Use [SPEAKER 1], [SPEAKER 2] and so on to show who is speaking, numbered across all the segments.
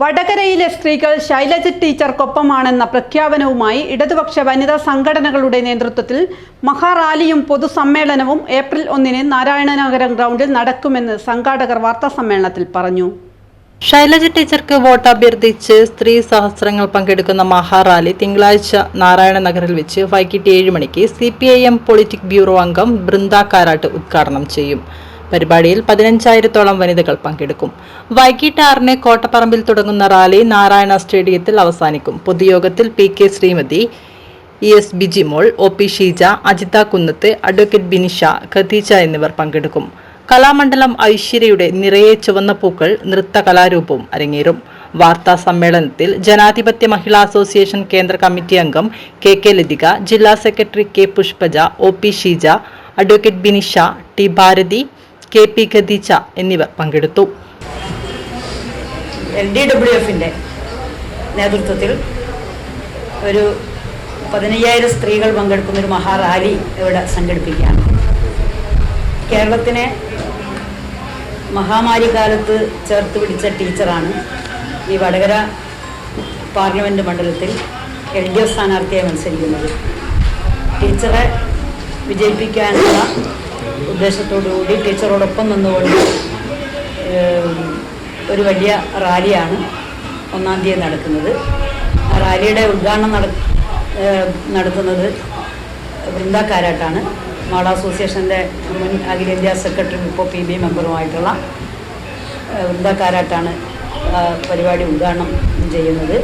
[SPEAKER 1] വടകരയിലെ സ്ത്രീകൾ ശൈലജ ടീച്ചർക്കൊപ്പമാണെന്ന പ്രഖ്യാപനവുമായി ഇടതുപക്ഷ വനിതാ സംഘടനകളുടെ നേതൃത്വത്തിൽ മഹാറാലിയും പൊതുസമ്മേളനവും ഏപ്രിൽ ഒന്നിന് നാരായണനഗരം ഗ്രൗണ്ടിൽ നടക്കുമെന്ന് സംഘാടകർ വാർത്താസമ്മേളനത്തിൽ പറഞ്ഞു.
[SPEAKER 2] ശൈലജ ടീച്ചർക്ക് വോട്ട് അഭ്യർത്ഥിച്ച് സ്ത്രീ സഹസ്രങ്ങൾ പങ്കെടുക്കുന്ന മഹാറാലി തിങ്കളാഴ്ച നാരായണ നഗറിൽ വെച്ച് വൈകിട്ട് ഏഴ് മണിക്ക് C P I M politburo അംഗം ബൃന്ദ കാരാട്ട് ഉദ്ഘാടനം ചെയ്യും. പരിപാടിയിൽ പതിനഞ്ചായിരത്തോളം വനിതകൾ പങ്കെടുക്കും. വൈകിട്ട് ആറിന് കോട്ടപ്പറമ്പിൽ തുടങ്ങുന്ന റാലി നാരായണ സ്റ്റേഡിയത്തിൽ അവസാനിക്കും. പൊതുയോഗത്തിൽ P K Sreemathi E S Bijimol O P Sheeja Ajitha Kunnath advocate Binisha Khadeeja എന്നിവർ പങ്കെടുക്കും. കലാമണ്ഡലം ഐശ്വര്യയുടെ നിറയെ ചുവന്ന പൂക്കൾ നൃത്ത കലാരൂപവും അരങ്ങേറും. വാർത്താ സമ്മേളനത്തിൽ ജനാധിപത്യ മഹിളാ അസോസിയേഷൻ കേന്ദ്ര കമ്മിറ്റി അംഗം കെ കെ ലതിക ജില്ലാ secretary K Pushpaja O P Sheeja advocate Binisha T Bharathi K P Khadeeja എന്നിവർ പങ്കെടുത്തു.
[SPEAKER 3] എൽ ഡി ഡബ്ല്യു എഫിന്റെ നേതൃത്വത്തിൽ ഒരു പതിനയ്യായിരം സ്ത്രീകൾ പങ്കെടുക്കുന്ന ഒരു മഹാറാലി ഇവിടെ സംഘടിപ്പിക്കുകയാണ്. കേരളത്തിനെ മഹാമാരി കാലത്ത് ചേർത്ത് പിടിച്ച ടീച്ചറാണ് ഈ വടകര പാർലമെന്റ് മണ്ഡലത്തിൽ എൽ ഡി എഫ് സ്ഥാനാർത്ഥിയായി മത്സരിക്കുന്നത്. ടീച്ചറെ വിജയിപ്പിക്കാനുള്ള ഉദ്ദേശത്തോടു കൂടി ടീച്ചറോടൊപ്പം നിന്നുകൊണ്ട് ഒരു വലിയ റാലിയാണ് ഒന്നാം തീയതി നടക്കുന്നത്. ആ റാലിയുടെ ഉദ്ഘാടനം നട നടത്തുന്നത് വൃന്ദക്കാരായിട്ടാണ് മാള അസോസിയേഷന്റെ മുൻ അഖിലേന്ത്യാ സെക്രട്ടറി ഇപ്പോൾ പി ബി മെമ്പറുമായിട്ടുള്ള വൃന്ദക്കാരായിട്ടാണ് പരിപാടി ഉദ്ഘാടനം ചെയ്യുന്നത്.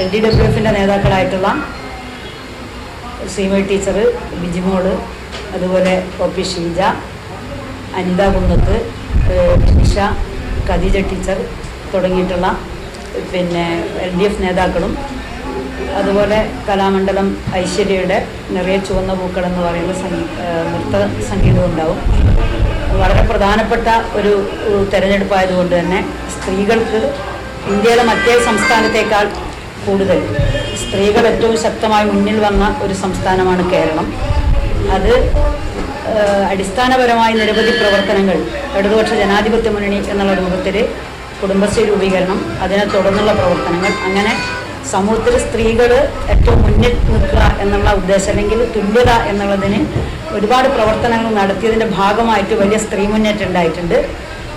[SPEAKER 3] എൽ ഡി ഡബ്ല്യു എഫിന്റെ നേതാക്കളായിട്ടുള്ള സീമ ടീച്ചർ ബിജിമോൾ അതുപോലെ പി ഷീജ അനിത കുന്നത്ത് ഷിഷ ഖദീജ ടീച്ചർ തുടങ്ങിയിട്ടുള്ള പിന്നെ എൽ ഡി എഫ് നേതാക്കളും അതുപോലെ കലാമണ്ഡലം ഐശ്വര്യയുടെ നിറയെ ചുവന്ന പൂക്കൾ എന്ന് പറയുന്ന സംഗീ നൃത്ത സംഗീതവും ഉണ്ടാവും. വളരെ പ്രധാനപ്പെട്ട ഒരു തെരഞ്ഞെടുപ്പായതുകൊണ്ട് തന്നെ സ്ത്രീകൾക്ക് ഇന്ത്യയിലെ മറ്റേ സംസ്ഥാനത്തേക്കാൾ കൂടുതൽ സ്ത്രീകൾ ഏറ്റവും ശക്തമായി മുന്നിൽ വന്ന ഒരു സംസ്ഥാനമാണ് കേരളം. അത് അടിസ്ഥാനപരമായി നിരവധി പ്രവർത്തനങ്ങൾ ഇടതുപക്ഷ ജനാധിപത്യ മുന്നണി എന്നുള്ള രൂപത്തിൽ കുടുംബശ്രീ രൂപീകരണം അതിനെ തുടർന്നുള്ള പ്രവർത്തനങ്ങൾ അങ്ങനെ സമൂഹത്തിൽ സ്ത്രീകൾ ഏറ്റവും മുന്നിൽ നിൽക്കുക എന്നുള്ള ഉദ്ദേശം അല്ലെങ്കിൽ തുല്യത എന്നുള്ളതിന് ഒരുപാട് പ്രവർത്തനങ്ങൾ നടത്തിയതിന്റെ ഭാഗമായിട്ട് വലിയ സ്ത്രീ മുന്നേറ്റം ഉണ്ടായിട്ടുണ്ട്.